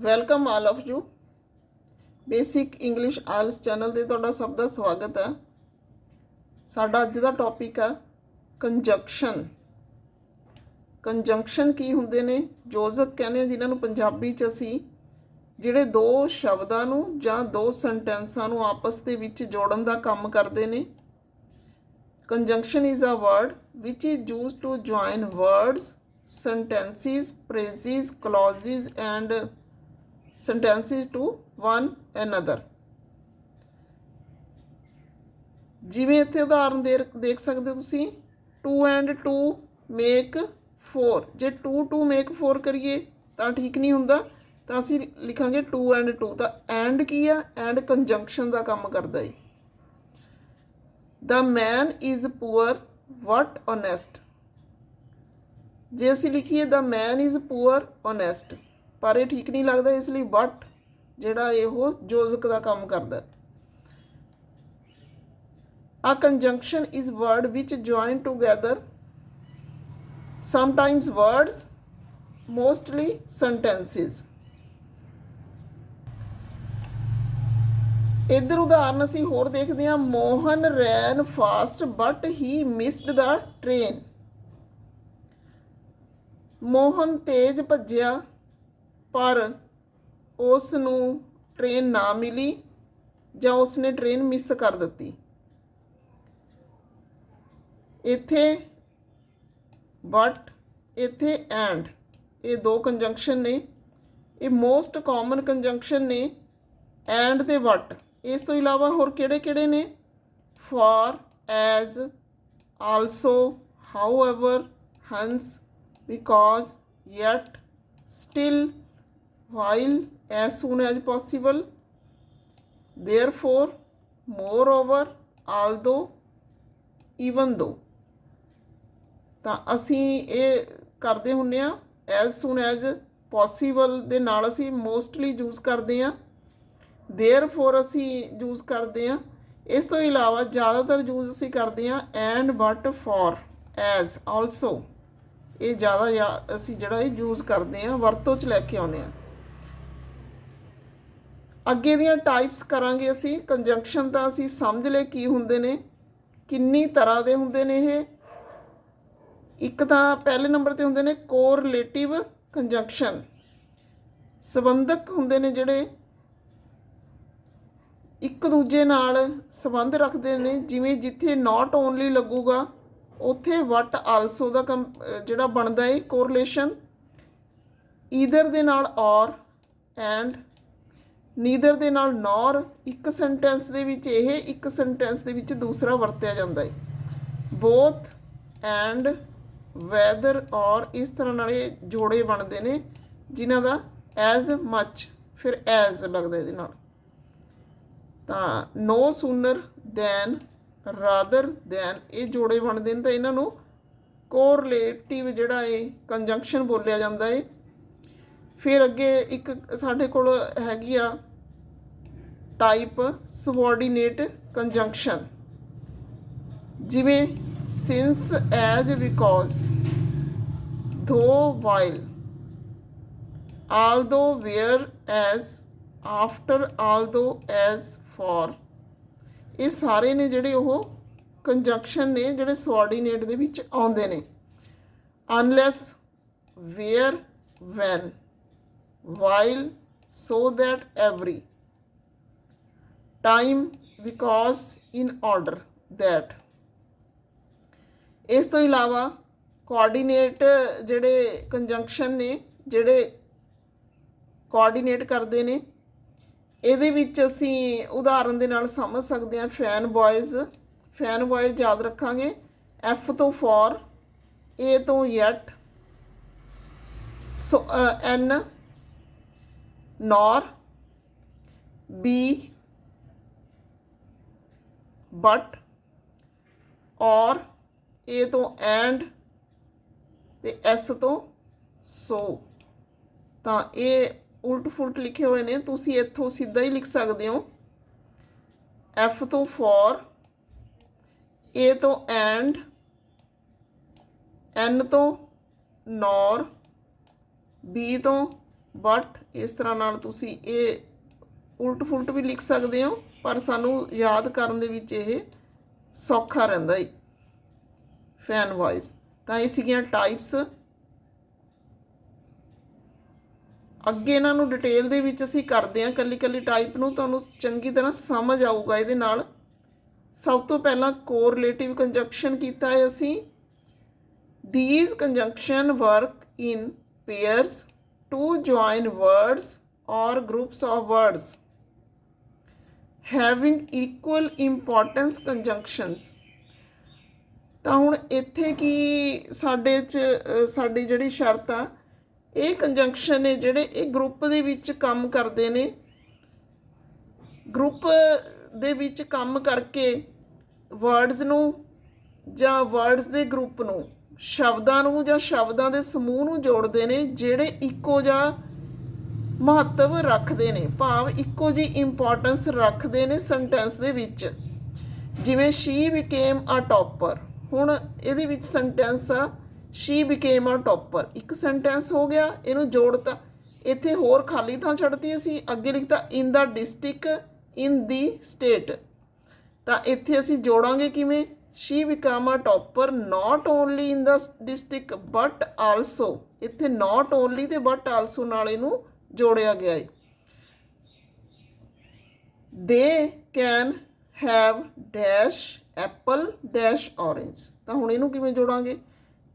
Welcome all of you. Basic English ਆਲਸ channel ਤੇ ਤੁਹਾਡਾ ਸਭ ਦਾ ਸਵਾਗਤ ਹੈ। ਸਾਡਾ ਅੱਜ ਦਾ ਟੌਪਿਕ ਹੈ ਕੰਜੰਕਸ਼ਨ। ਕੰਜੰਕਸ਼ਨ ਕੀ ਹੁੰਦੇ ਨੇ? ਜੋਜ਼ਕ ਕਹਿੰਦੇ ਆ ਜਿਨ੍ਹਾਂ ਨੂੰ ਪੰਜਾਬੀ ਚ ਅਸੀਂ ਜਿਹੜੇ ਦੋ ਸ਼ਬਦਾਂ ਨੂੰ ਜਾਂ ਦੋ ਸੈਂਟੈਂਸਾਂ ਨੂੰ ਆਪਸ ਦੇ ਵਿੱਚ ਜੋੜਨ ਦਾ ਕੰਮ ਕਰਦੇ ਨੇ। Conjunction is a word which is used to join words, sentences, phrases, clauses and sentences to one another. ਜਿਵੇਂ ਇੱਥੇ ਉਦਾਹਰਨ ਦੇ ਦੇਖ ਸਕਦੇ ਹੋ ਤੁਸੀਂ। 2 ਐਂਡ 2 ਮੇਕ 4 ਜੇ 2 2 ਮੇਕ 4 ਕਰੀਏ ਤਾਂ ਠੀਕ ਨਹੀਂ ਹੁੰਦਾ। ਤਾਂ ਅਸੀਂ ਲਿਖਾਂਗੇ 2 ਐਂਡ 2 ਤਾਂ ਐਂਡ ਕੀ ਆ? ਐਂਡ ਕੰਜੰਕਸ਼ਨ ਦਾ ਕੰਮ ਕਰਦਾ ਹੈ The man is poor, what honest ਜੇ ਅਸੀਂ ਲਿਖੀਏ the man is poor honest ਪਰ ਇਹ ਠੀਕ ਨਹੀਂ ਲੱਗਦਾ ਇਸ ਲਈ ਬਟ ਜਿਹੜਾ ਇਹੋ ਜੋਜ਼ਕ ਦਾ ਕੰਮ ਕਰਦਾ A conjunction is word which join together sometimes words, mostly sentences. ਇੱਧਰ ਉਦਾਹਰਨ ਅਸੀਂ ਹੋਰ ਦੇਖਦੇ ਹਾਂ, Mohan ran fast but he missed the train. Mohan ਤੇਜ਼ ਭੱਜਿਆ ਪਰ ਉਸ ਨੂੰ ਟ੍ਰੇਨ ਨਾ ਮਿਲੀ ਜਾਂ ਉਸਨੇ ਟ੍ਰੇਨ ਮਿਸ ਕਰ ਦਿੱਤੀ। ਇੱਥੇ ਬਟ ਇੱਥੇ ਐਂਡ ਇਹ ਦੋ ਕੰਜੰਕਸ਼ਨ ਨੇ। ਇਹ ਮੋਸਟ ਕਾਮਨ ਕੰਜੰਕਸ਼ਨ ਨੇ ਐਂਡ ਤੇ ਵਟ ਇਸ ਤੋਂ ਇਲਾਵਾ ਹੋਰ ਕਿਹੜੇ ਕਿਹੜੇ ਨੇ? For as also however hence because yet still while as soon as possible therefore moreover although even though ਤਾਂ ਅਸੀਂ ਇਹ ਕਰਦੇ ਹੁੰਨੇ ਆ as soon as possible ਦੇ ਨਾਲ ਅਸੀਂ mostly ਯੂਜ਼ ਕਰਦੇ ਆ therefore ਅਸੀਂ ਯੂਜ਼ ਕਰਦੇ ਆ ਇਸ ਤੋਂ ਇਲਾਵਾ ਜ਼ਿਆਦਾਤਰ ਯੂਜ਼ ਅਸੀਂ ਕਰਦੇ ਆ and but for as also ਇਹ ਜ਼ਿਆਦਾ ਅਸੀਂ ਜਿਹੜਾ ਇਹ ਯੂਜ਼ ਕਰਦੇ ਆ ਵਰਤੋਂ 'ਚ ਲੈ ਕੇ ਆਉਨੇ ਆ ਅੱਗੇ ਦੀਆਂ ਟਾਈਪਸ ਕਰਾਂਗੇ ਅਸੀਂ ਕੰਜੰਕਸ਼ਨ ਤਾਂ ਅਸੀਂ ਸਮਝ ਲਏ ਕੀ ਹੁੰਦੇ ਨੇ, ਕਿੰਨੀ ਤਰ੍ਹਾਂ ਦੇ ਹੁੰਦੇ ਨੇ ਇਹ। ਇੱਕ ਤਾਂ ਪਹਿਲੇ ਨੰਬਰ ਤੇ ਹੁੰਦੇ ਨੇ ਕੋਰਿਲੇਟਿਵ ਕੰਜੰਕਸ਼ਨ ਸੰਬੰਧਕ ਹੁੰਦੇ ਨੇ ਜਿਹੜੇ, ਇੱਕ ਦੂਜੇ ਨਾਲ ਸੰਬੰਧ ਰੱਖਦੇ ਨੇ, ਜਿਵੇਂ ਜਿੱਥੇ ਨਾਟ ਓਨਲੀ ਲੱਗੂਗਾ, ਉੱਥੇ ਵਟ ਆਲਸੋ ਦਾ ਕੰਮ- ਜਿਹੜਾ ਬਣਦਾ ਹੈ ਕੋਰਿਲੇਸ਼ਨ ਈਦਰ ਦੇ ਨਾਲ ਔਰ ਐਂਡ ਨੀਦਰ ਦੇ ਨਾਲ ਨੌਰ ਇੱਕ ਸੈਂਟੈਂਸ ਦੇ ਵਿੱਚ ਇਹ, ਇੱਕ ਸੈਂਟੈਂਸ ਦੇ ਵਿੱਚ ਦੂਸਰਾ ਵਰਤਿਆ ਜਾਂਦਾ ਹੈ। ਬੋਥ ਐਂਡ ਵੈਦਰ ਔਰ ਇਸ ਤਰ੍ਹਾਂ ਨਾਲ ਇਹ ਜੋੜੇ ਬਣਦੇ ਨੇ, ਜਿਨ੍ਹਾਂ ਦਾ ਐਜ਼ ਮੱਚ ਫਿਰ ਐਜ਼ ਲੱਗਦਾ ਇਹਦੇ ਨਾਲ। ਤਾਂ no sooner than rather than ਇਹ ਜੋੜੇ ਬਣਦੇ ਨੇ ਤਾਂ ਇਹਨਾਂ ਨੂੰ ਕੋਰਿਲੇਟਿਵ ਜਿਹੜਾ ਹੈ ਕੰਜੰਕਸ਼ਨ ਬੋਲਿਆ ਜਾਂਦਾ ਹੈ। ਫਿਰ ਅੱਗੇ ਇੱਕ ਸਾਡੇ ਕੋਲ ਹੈਗੀ ਆ ਟਾਈਪ ਸਬਆਰਡੀਨੇਟ ਕੰਜੰਕਸ਼ਨ ਜਿਵੇਂ since as because though while although where as after although as for ਇਹ ਸਾਰੇ ਨੇ ਜਿਹੜੇ ਉਹ ਕੰਜੰਕਸ਼ਨ ਨੇ ਜਿਹੜੇ ਸਬਆਰਡੀਨੇਟ ਦੇ ਵਿੱਚ ਆਉਂਦੇ ਨੇ unless where when while so that every time because in order that ਇਸ ਤੋਂ ਇਲਾਵਾ ਕੋਆਰਡੀਨੇਟ ਜਿਹੜੇ ਕੰਜੰਕਸ਼ਨ ਨੇ, ਜਿਹੜੇ ਕੋਆਰਡੀਨੇਟ ਕਰਦੇ ਨੇ, ਇਹਦੇ ਵਿੱਚ ਅਸੀਂ ਉਦਾਹਰਨ ਦੇ ਨਾਲ ਸਮਝ ਸਕਦੇ ਹਾਂ ਫੈਨ ਬॉयਜ਼ ਫੈਨ ਬॉयਜ਼ ਯਾਦ ਰੱਖਾਂਗੇ। ਐਫ ਤੋਂ ਫੋਰ ਏ ਤੋਂ yet so N nor B but or A ਤੋਂ ਐਂਡ ਤੇ ਐਸ ਤੋਂ ਸੋ ਤਾਂ ਇਹ ਉਲਟ ਫੁਲਟ ਲਿਖੇ ਹੋਏ ਨੇ, ਤੁਸੀਂ ਇੱਥੋਂ ਸਿੱਧਾ ਹੀ ਲਿਖ ਸਕਦੇ ਹੋ। ਐਫ ਤੋਂ ਫॉर ਏ ਤੋਂ ਐਂਡ ਐਨ ਤੋਂ ਨੌਰ ਬੀ ਤੋਂ ਬਟ ਇਸ ਤਰ੍ਹਾਂ ਨਾਲ ਤੁਸੀਂ ਇਹ ਉਲਟ ਫੁਲਟ ਵੀ ਲਿਖ ਸਕਦੇ ਹੋ। ਪਰ ਸਾਨੂੰ ਯਾਦ ਕਰਨ ਦੇ ਵਿੱਚ ਇਹ ਸੌਖਾ ਰਹਿੰਦਾ ਹੈ ਫੈਨ ਵਾਈਜ਼ ਤਾਂ ਇਹ ਸੀਗੀਆਂ ਟਾਈਪਸ ਅੱਗੇ ਇਹਨਾਂ ਨੂੰ ਡਿਟੇਲ ਦੇ ਵਿੱਚ ਅਸੀਂ ਕਰਦੇ ਹਾਂ ਕੱਲੀ ਕੱਲੀ ਟਾਈਪ ਨੂੰ, ਤੁਹਾਨੂੰ ਚੰਗੀ ਤਰ੍ਹਾਂ ਸਮਝ ਆਊਗਾ ਇਹਦੇ ਨਾਲ। ਸਭ ਤੋਂ ਪਹਿਲਾਂ ਕੋਰਿਲੇਟਿਵ ਕੰਜੰਕਸ਼ਨ ਕੀਤਾ ਹੈ ਅਸੀਂ। These conjunction work in pairs to join words or groups of words having equal importance conjunctions ਤਾਂ ਹੁਣ ਇੱਥੇ ਕੀ ਸਾਡੇ ਚ ਸਾਡੀ ਜਿਹੜੀ ਸ਼ਰਤ ਆ, ਇਹ ਕੰਜੰਕਸ਼ਨ ਨੇ ਜਿਹੜੇ ਇਹ ਗਰੁੱਪ ਦੇ ਵਿੱਚ ਕੰਮ ਕਰਦੇ ਨੇ ਗਰੁੱਪ ਦੇ ਵਿੱਚ ਕੰਮ ਕਰਕੇ ਵਰਡਸ ਨੂੰ ਜਾਂ ਵਰਡਸ ਦੇ ਗਰੁੱਪ ਨੂੰ, ਸ਼ਬਦਾਂ ਨੂੰ ਜਾਂ ਸ਼ਬਦਾਂ ਦੇ ਸਮੂਹ ਨੂੰ ਜੋੜਦੇ ਨੇ, ਜਿਹੜੇ ਇੱਕੋ ਜਿਹਾ ਮਹੱਤਵ ਰੱਖਦੇ ਨੇ, ਭਾਵ ਇੱਕੋ ਜੀ ਇੰਪੋਰਟੈਂਸ ਰੱਖਦੇ ਨੇ ਸੈਂਟੈਂਸ ਦੇ ਵਿੱਚ। ਜਿਵੇਂ ਸ਼ੀ ਬਿਕੇਮ ਅ ਟੌਪਰ ਹੁਣ ਇਹਦੇ ਵਿੱਚ ਸੈਂਟੈਂਸ ਆ ਸ਼ੀ ਬਿਕੇਮ ਅ ਟੌਪਰ ਇੱਕ ਸੈਂਟੈਂਸ ਹੋ ਗਿਆ, ਇਹਨੂੰ ਜੋੜਤਾ। ਇੱਥੇ ਹੋਰ ਖਾਲੀ ਥਾਂ ਛੱਡਤੀ ਅਸੀਂ, ਅੱਗੇ ਲਿਖਤਾ ਇਨ the district in the state ਤਾਂ ਇੱਥੇ ਅਸੀਂ ਜੋੜਾਂਗੇ ਕਿਵੇਂ? She became a topper not only in the district but also ਇੱਥੇ ਨਾਟ ਓਨਲੀ ਤੇ ਬਟ ਆਲਸੋ ਨਾਲ ਇਹਨੂੰ ਜੋੜਿਆ ਗਿਆ ਹੈ they can have dash apple dash orange. ਤਾਂ ਹੁਣ ਇਹਨੂੰ ਕਿਵੇਂ ਜੋੜਾਂਗੇ?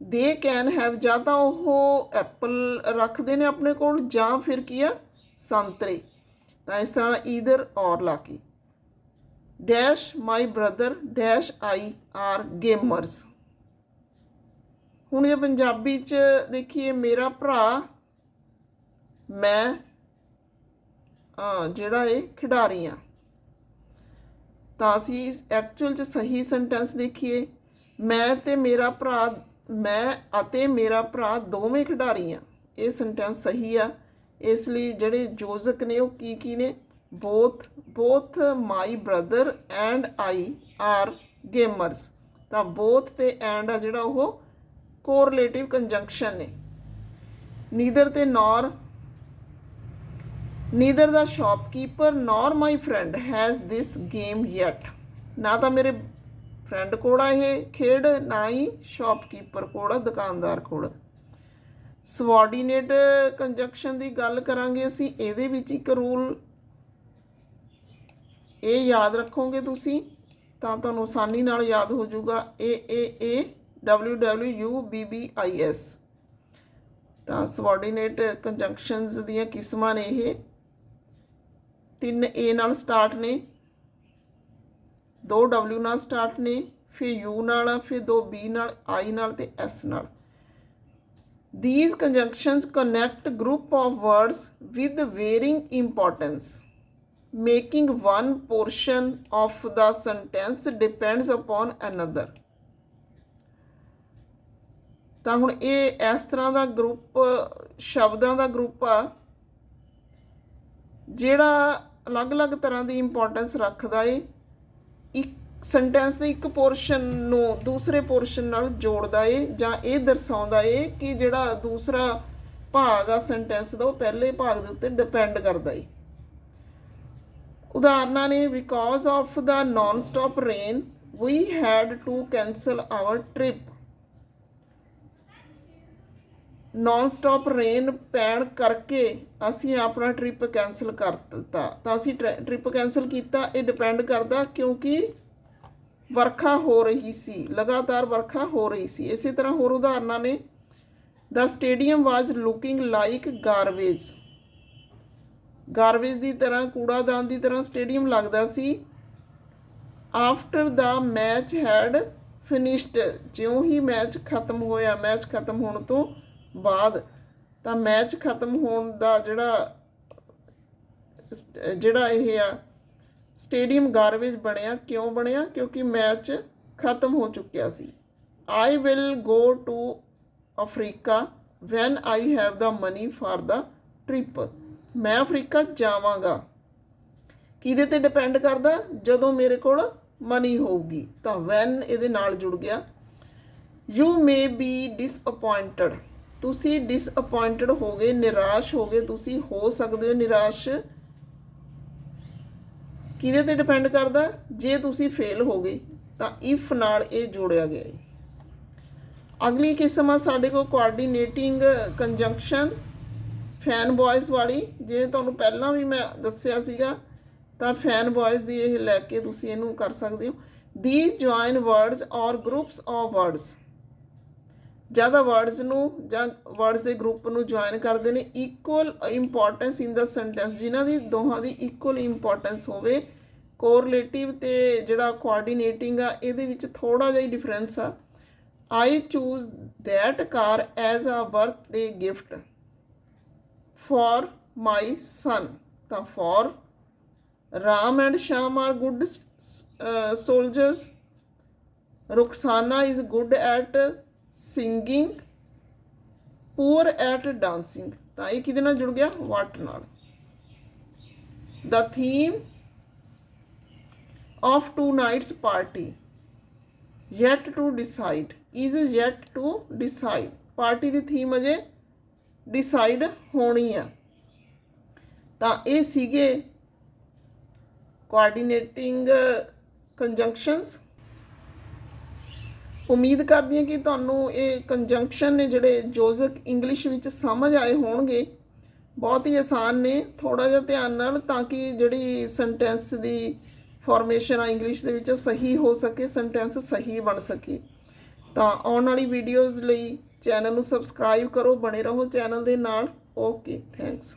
ਦੇ ਕੈਨ ਹੈਵ ਜਾਂ ਤਾਂ ਉਹ ਐਪਲ ਰੱਖਦੇ ਨੇ ਆਪਣੇ ਕੋਲ ਜਾਂ ਫਿਰ ਕੀ ਆ? ਸੰਤਰੇ। ਤਾਂ ਇਸ ਤਰ੍ਹਾਂ ਈਦਰ ਔਰ ਲਾ ਕੇ। Dash my brother, dash I are gamers. ਹੁਣ ਇਹ ਪੰਜਾਬੀ ਚ ਦੇਖੀਏ, ਮੇਰਾ ਭਰਾ ਮੈਂ ਜਿਹੜਾ ਇਹ ਖਿਡਾਰੀ ਆ ਤਾਂ ਅਸੀਂ ਐਕਚੁਅਲ ਚ ਸਹੀ ਸੈਂਟੈਂਸ ਦੇਖੀਏ। ਮੈਂ ਤੇ ਮੇਰਾ ਭਰਾ, ਮੈਂ ਅਤੇ ਮੇਰਾ ਭਰਾ ਦੋਵੇਂ ਖਿਡਾਰੀ ਆ ਇਹ ਸੈਂਟੈਂਸ ਸਹੀ ਆ। ਇਸ ਲਈ ਜਿਹੜੇ ਯੋਜਕ ਨੇ ਉਹ ਕੀ ਕੀ ਨੇ? Both both my brother and I are gamers ਤਾਂ ਬੋਥ ਤੇ ਐਂਡ ਆ ਜਿਹੜਾ ਉਹ ਕੋਰਿਲੇਟਿਵ ਕੰਜੰਕਸ਼ਨ ਨੇ। ਨੀਦਰ ਤੇ nor neither the shopkeeper nor my friend has this game yet ਨਾ ਤਾਂ ਮੇਰੇ ਫਰੈਂਡ ਕੋਲ ਆ ਇਹ ਖੇਡ, ਨਾ ਹੀ ਸ਼ਾਪਕੀਪਰ ਕੋਲ ਦੁਕਾਨਦਾਰ ਕੋਲ। ਸਬਆਰਡੀਨੇਟ ਕੰਜੰਕਸ਼ਨ ਦੀ ਗੱਲ ਕਰਾਂਗੇ ਅਸੀਂ, ਇਹਦੇ ਵਿੱਚ ਇੱਕ ਰੂਲ ਇਹ ਯਾਦ ਰੱਖੋਗੇ ਤੁਸੀਂ, ਤਾਂ ਤੁਹਾਨੂੰ ਆਸਾਨੀ ਨਾਲ ਯਾਦ ਹੋ ਜਾਊਗਾ A A A W W U B B I S ਤਾਂ ਸਬਆਰਡੀਨੇਟ ਕੰਜੰਕਸ਼ਨਸ ਦੀਆਂ ਕਿਸਮਾਂ ਨੇ ਇਹ। ਤਿੰਨ ਏ ਨਾਲ ਸਟਾਰਟ ਨੇ ਦੋ W ਨਾਲ ਸਟਾਰਟ ਨੇ ਫਿਰ U ਨਾਲ ਆ, ਫਿਰ ਦੋ B ਨਾਲ I ਨਾਲ ਤੇ S ਨਾਲ These conjunctions connect group of words with varying importance making one portion of the sentence depends upon another ਤਾਂ ਹੁਣ ਇਹ ਇਸ ਤਰ੍ਹਾਂ ਦਾ ਗਰੁੱਪ ਸ਼ਬਦਾਂ ਦਾ ਗਰੁੱਪ ਆ ਜਿਹੜਾ ਅਲੱਗ-ਅਲੱਗ ਤਰ੍ਹਾਂ ਦੀ ਇੰਪੋਰਟੈਂਸ ਰੱਖਦਾ ਏ। ਇੱਕ ਸੈਂਟੈਂਸ ਦੇ ਇੱਕ ਪੋਰਸ਼ਨ ਨੂੰ ਦੂਸਰੇ ਪੋਰਸ਼ਨ ਨਾਲ ਜੋੜਦਾ ਏ ਜਾਂ ਇਹ ਦਰਸਾਉਂਦਾ ਏ ਕਿ ਜਿਹੜਾ ਦੂਸਰਾ ਭਾਗ ਆ ਸੈਂਟੈਂਸ ਦਾ, ਉਹ ਪਹਿਲੇ ਭਾਗ ਦੇ ਉੱਤੇ ਡਿਪੈਂਡ ਕਰਦਾ ਏ। ਉਦਾਹਰਨਾਂ ਨੇ because of the non stop rain we had to cancel our trip non stop rain ਪੈਣ ਕਰਕੇ ਅਸੀਂ ਆਪਣਾ ਟ੍ਰਿਪ ਕੈਨਸਲ ਕਰ ਦਿੱਤਾ। ਤਾਂ ਅਸੀਂ ਟ੍ਰਿਪ ਕੈਨਸਲ ਕੀਤਾ, ਇਹ ਡਿਪੈਂਡ ਕਰਦਾ ਕਿਉਂਕਿ ਵਰਖਾ ਹੋ ਰਹੀ ਸੀ, ਲਗਾਤਾਰ ਵਰਖਾ ਹੋ ਰਹੀ ਸੀ। ਇਸੇ ਤਰ੍ਹਾਂ ਹੋਰ ਉਦਾਹਰਨਾਂ ਨੇ the stadium was looking like garbage garbage ਦੀ ਤਰ੍ਹਾਂ, ਕੂੜਾਦਾਨ ਦੀ ਤਰ੍ਹਾਂ ਸਟੇਡੀਅਮ ਲੱਗਦਾ ਸੀ। After the match had finished ਜਿਉਂ ਹੀ ਮੈਚ ਖਤਮ ਹੋਇਆ ਮੈਚ ਖਤਮ ਹੋਣ ਤੋਂ ਬਾਅਦ ਤਾਂ ਮੈਚ ਖਤਮ ਹੋਣ ਦਾ ਜਿਹੜਾ ਜਿਹੜਾ ਇਹ ਆ, ਸਟੇਡੀਅਮ ਗਾਰਬੇਜ ਬਣਿਆ, ਕਿਉਂ ਬਣਿਆ? ਕਿਉਂਕਿ ਮੈਚ ਖਤਮ ਹੋ ਚੁੱਕਿਆ ਸੀ। I will go to Africa when I have the money for the trip ਮੈਂ ਅਫਰੀਕਾ ਜਾਵਾਂਗਾ। ਕਿਹਦੇ ਤੇ ਡਿਪੈਂਡ ਕਰਦਾ? ਜਦੋਂ ਮੇਰੇ ਕੋਲ ਮਨੀ ਹੋਊਗੀ। ਤਾਂ ਵੈਨ ਇਹਦੇ ਨਾਲ ਜੁੜ ਗਿਆ। ਯੂ ਮੇ ਬੀ ਡਿਸਅਪਾਇੰਟਡ ਤੁਸੀਂ ਡਿਸਅਪਾਇੰਟਡ ਗਏ, ਨਿਰਾਸ਼ ਹੋ ਗਏ, ਤੁਸੀਂ ਹੋ ਸਕਦੇ ਹੋ ਨਿਰਾਸ਼। ਕਿਹਦੇ ਤੇ ਡਿਪੈਂਡ ਕਰਦਾ? ਜੇ ਤੁਸੀਂ ਫੇਲ ਹੋ ਗਏ, ਤਾਂ ਇਫ ਨਾਲ ਇਹ ਜੋੜਿਆ ਗਿਆ ਹੈ। ਅਗਲੀ ਕਿਸਮ ਆ ਸਾਡੇ ਕੋਲ ਕੋਆਰਡੀਨੇਟਿੰਗ ਕੰਜੰਕਸ਼ਨ ਫੈਨ ਬॉयਜ਼ ਵਾਲੀ। ਜਿਵੇਂ ਤੁਹਾਨੂੰ ਪਹਿਲਾਂ ਵੀ ਮੈਂ ਦੱਸਿਆ ਸੀਗਾ, ਤਾਂ ਫੈਨ ਬॉयਜ਼ ਦੀ ਇਹ ਲੈ ਕੇ ਤੁਸੀਂ ਇਹਨੂੰ ਕਰ ਸਕਦੇ ਹੋ। ਦੀ join words or groups of words ਜ਼ਿਆਦਾ ਵਰਡਸ ਨੂੰ ਜਾਂ ਵਰਡਸ ਦੇ ਗਰੁੱਪ ਨੂੰ ਜੁਆਇਨ ਕਰਦੇ ਨੇ equal importance in the sentence ਜਿਨ੍ਹਾਂ ਦੀ ਦੋਹਾਂ ਦੀ ਇਕੁਅਲ ਇੰਪੋਰਟੈਂਸ ਹੋਵੇ ਕੋਰਿਲੇਟਿਵ ਤੇ ਜਿਹੜਾ ਕੋਆਰਡੀਨੇਟਿੰਗ ਆ, ਇਹਦੇ ਵਿੱਚ ਥੋੜਾ ਜਿਹਾ ਹੀ ਡਿਫਰੈਂਸ ਆ। I choose that car as a birthday gift for my son ਤਾਂ for Ram and Sham are good soldiers Rukhsana is good at singing poor at dancing ਤਾਂ ਇਹ ਕਿਹਦੇ ਨਾਲ ਜੁੜ ਗਿਆ? ਵਾਟ ਨਾਲ? The theme of two nights party yet to decide is yet to decide. Party the theme ਅਜੇ decide ਹੋਣੀ ਆ। ਤਾਂ ਇਹ ਸੀਗੇ ਕੋਆਰਡੀਨੇਟਿੰਗ ਕੰਜੰਕਸ਼ਨਸ ਉਮੀਦ ਕਰਦੀ ਹਾਂ ਕਿ ਤੁਹਾਨੂੰ ਇਹ ਕੰਜੰਕਸ਼ਨ ਨੇ ਜਿਹੜੇ ਜੋਜ਼ਕ ਇੰਗਲਿਸ਼ ਵਿੱਚ ਸਮਝ ਆਏ ਹੋਣਗੇ, ਬਹੁਤ ਹੀ ਆਸਾਨ ਨੇ ਥੋੜਾ ਜਿਹਾ ਧਿਆਨ ਨਾਲ ਤਾਂ ਕਿ ਜਿਹੜੀ ਸੈਂਟੈਂਸ ਦੀ ਫਾਰਮੇਸ਼ਨ ਆ ਇੰਗਲਿਸ਼ ਦੇ ਵਿੱਚ ਉਹ ਸਹੀ ਹੋ ਸਕੇ ਸੈਂਟੈਂਸ ਸਹੀ ਬਣ ਸਕੇ। ਤਾਂ ਆਉਣ ਵਾਲੀ ਵੀਡੀਓਜ਼ ਲਈ ਚੈਨਲ ਨੂੰ ਸਬਸਕ੍ਰਾਈਬ ਕਰੋ, ਬਣੇ ਰਹੋ ਚੈਨਲ ਦੇ ਨਾਲ। Okay thanks